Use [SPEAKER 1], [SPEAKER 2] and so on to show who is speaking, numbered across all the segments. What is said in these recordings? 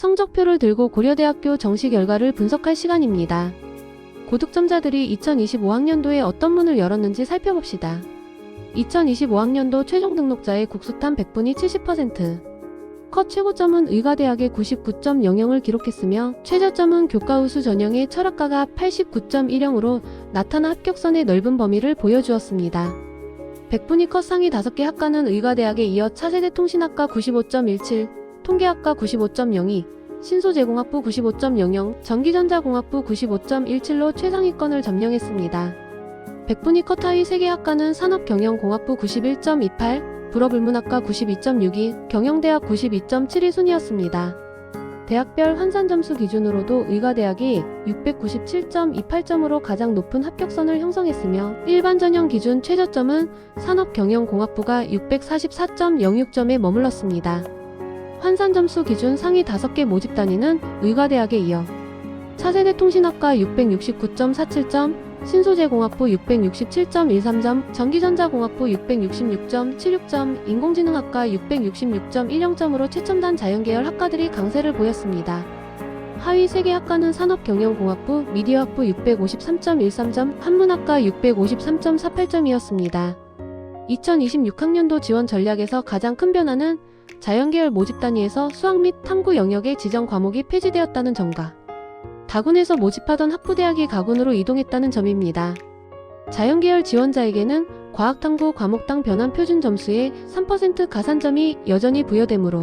[SPEAKER 1] 성적표를 들고 고려대학교 정시 결과를 분석할 시간입니다. 고득점자들이 2025학년도에 어떤 문을 열었는지 살펴봅시다. 2025학년도 최종 등록자의 국수탐 100분이 70%, 컷 최고점은 의과대학의 99.00을 기록했으며 최저점은 교과우수 전형의 철학과가 89.10으로 나타나 합격선의 넓은 범위를 보여주었습니다. 100분위 컷 상위 5개 학과는 의과대학에 이어 차세대 통신학과 95.17, 통계학과 95.02, 신소재공학부 95.00, 전기전자공학부 95.17로 최상위권을 점령했습니다. 100분위 컷 하위 3개 학과는 산업경영공학부 91.28, 불어불문학과 92.62, 경영대학 92.72 순이었습니다. 대학별 환산 점수 기준으로도 의과대학이 697.28점으로 가장 높은 합격선을 형성했으며 일반 전형 기준 최저점은 산업경영공학부가 644.06점에 머물렀습니다. 환산 점수 기준 상위 5개 모집 단위는 의과대학에 이어 차세대 통신학과 669.47점, 신소재공학부 667.13점, 전기전자공학부 666.76점, 인공지능학과 666.10점으로 최첨단 자연계열 학과들이 강세를 보였습니다. 하위 3개 학과는 산업경영공학부, 미디어학부 653.13점, 한문학과 653.48점이었습니다. 2026학년도 지원 전략에서 가장 큰 변화는 자연계열 모집 단위에서 수학 및 탐구 영역의 지정 과목이 폐지되었다는 점과 다군에서 모집하던 학부대학이 가군으로 이동했다는 점입니다. 자연계열 지원자에게는 과학탐구 과목당 변환 표준 점수의 3% 가산점이 여전히 부여되므로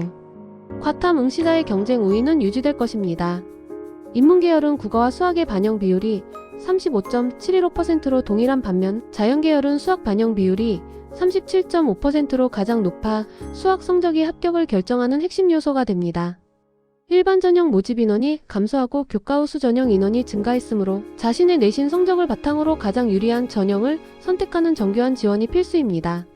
[SPEAKER 1] 과탐 응시자의 경쟁 우위는 유지될 것입니다. 인문계열은 국어와 수학의 반영 비율이 35.715%로 동일한 반면 자연계열은 수학 반영 비율이 37.5%로 가장 높아 수학 성적이 합격을 결정하는 핵심 요소가 됩니다. 일반 전형 모집 인원이 감소하고 교과 우수 전형 인원이 증가했으므로 자신의 내신 성적을 바탕으로 가장 유리한 전형을 선택하는 정교한 지원이 필수입니다.